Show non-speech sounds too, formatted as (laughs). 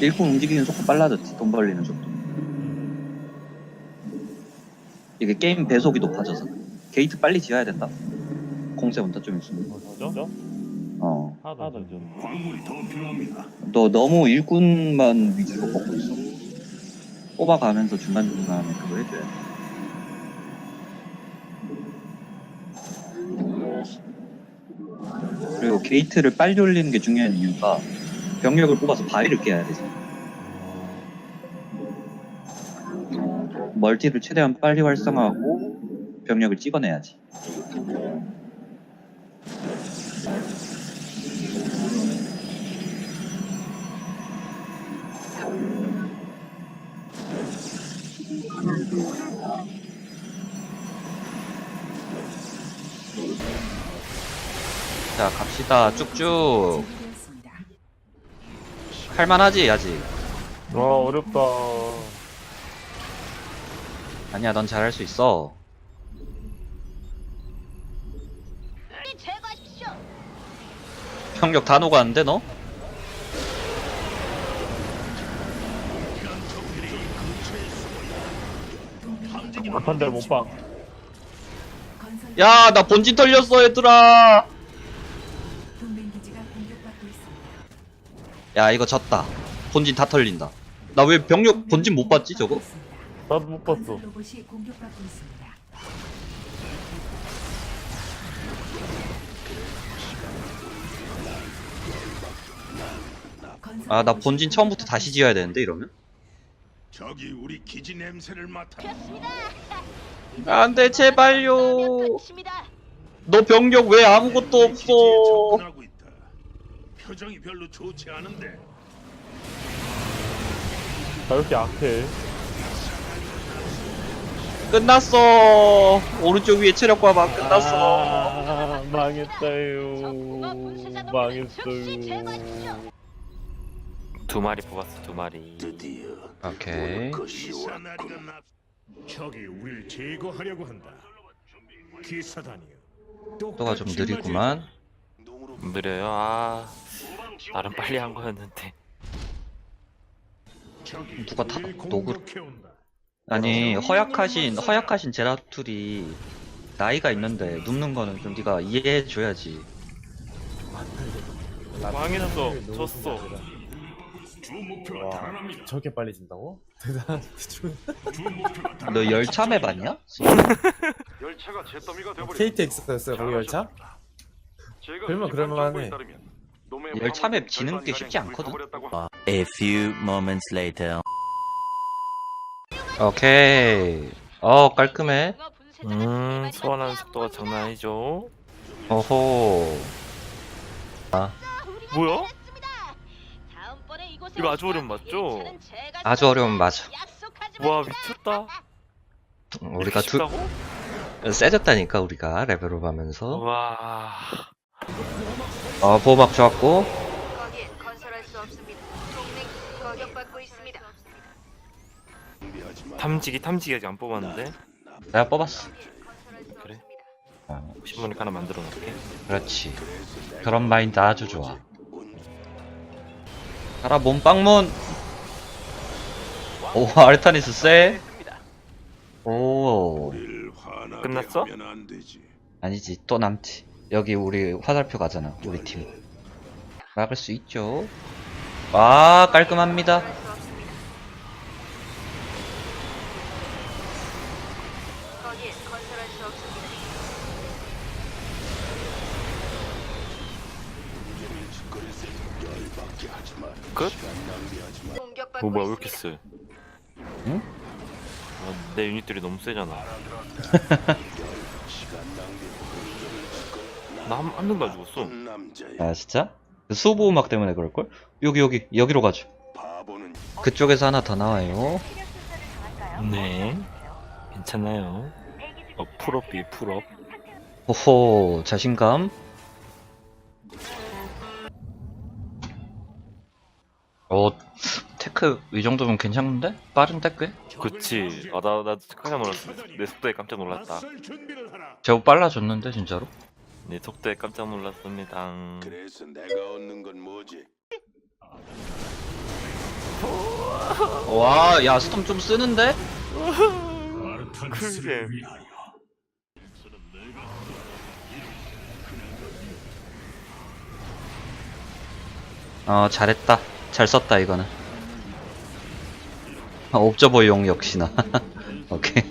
일꾼 움직이는 속도 빨라졌지 돈 벌리는 속도. 이게 게임 배속이 높아져서. 게이트 빨리 지어야 된다. 공세 온다 좀 있으면. 그죠? 어너 하나 더 좀. 광물이 더 필요합니다. 너무 일꾼만 위주로 뽑고 있어. 뽑아가면서 중간중간에 그거 해줘야 돼. 그리고 게이트를 빨리 올리는 게 중요한 이유가 병력을 뽑아서 바위를 깨야 되지. 멀티를 최대한 빨리 활성화하고 병력을 찍어내야지. 자 갑시다. 쭉쭉 할만하지 아직 와 어렵다. 아니야 넌 잘할 수 있어. 병력 다 녹았는데 너? 한대 못 봐. 야 나 본진 털렸어 얘들아 야 이거 졌다 본진 다 털린다 나 왜 병력 본진 못 봤지 저거? 나도 못 봤어. 로봇이 공격받고 있습니다. 아 나 본진 처음부터 다시 지어야 되는데 이러면? 저기 우리 기지 냄새를 맡아. 안돼 제발요. 너 병력 왜 아무것도 없어. 표정이 별로 좋지 않은데. 나 이렇게 악해. 끝났어 오른쪽 위에 체력 봐봐 끝났어 아, 제거하십시오. 망했어요. 두 마리 뽑았어 두 마리 드디어 오케이 기사나리가 나. 적이 우리를 제거하려고 한다. 기사단이여. 또가 좀 느리구만 느려요 아 나름 빨리 한 거였는데. 누가 다 녹을 아니 허약하신 허약하신 제라툴이 나이가 있는데 눕는 거는 좀 네가 이해해 줘야지. 망했어. 졌어. 저렇게 빨리 진다고? (laughs) 대단한 (laughs) 너? 열차가 잿더미가 되어버린 KTX였어요 거기 열차? 그러면 그럴만하네. 열차맵 지는 게 쉽지 않거든. A few moments later. 오케이 어 깔끔해 음 소환하는 많이 속도가. 장난 아니죠 어호 우리 뭐야? 이거 아주 어려운 맞죠? 아주 어려운 맞아 와. 미쳤다 우리가 두 쉽다고? 세졌다니까 우리가 레벨업 하면서 와 어 보호막 좋았고 거기에 건설할 수 없습니다. 동맹 공격받고 있습니다. 탐지기 탐지기 아직 안 뽑았는데 내가 뽑았어 건설할 수 그래? 없습니다. 어, 혹시 모르니까 하나 만들어 놓을게 그렇지 그런 마인드 아주 좋아 가라 몸빵문 오 (laughs) 아르타니스 쎄? 오 끝났어? 아니지 또 남지 여기 우리 화살표 가잖아 우리 팀 막을 수 있죠 아 깔끔합니다. 끝? 어 뭐야 왜 이렇게. 세 응? 아, 내 유닛들이 너무 세잖아 (laughs) 나한 한 명도 안 죽었어. 아 진짜? 그 수보호막 때문에 그럴걸? 여기 여기 여기로 가죠 그쪽에서 하나 더 나와요 네 괜찮아요 어 풀업이 풀업 호호 자신감 어 테크 이 정도면 괜찮은데? 빠른데 꽤? 그치 아 나 나 깜짝 놀랐어 내 속도에 깜짝 놀랐다. 제법 빨라졌는데 진짜로? 내 속도에 깜짝 놀랐습니다 그래서 내가 얻는 건 뭐지? 와, 야, 스톰 좀 쓰는데? 그게 어, 잘했다. 잘 썼다, 이거는. 아, 옵저버용 역시나. (laughs) 오케이.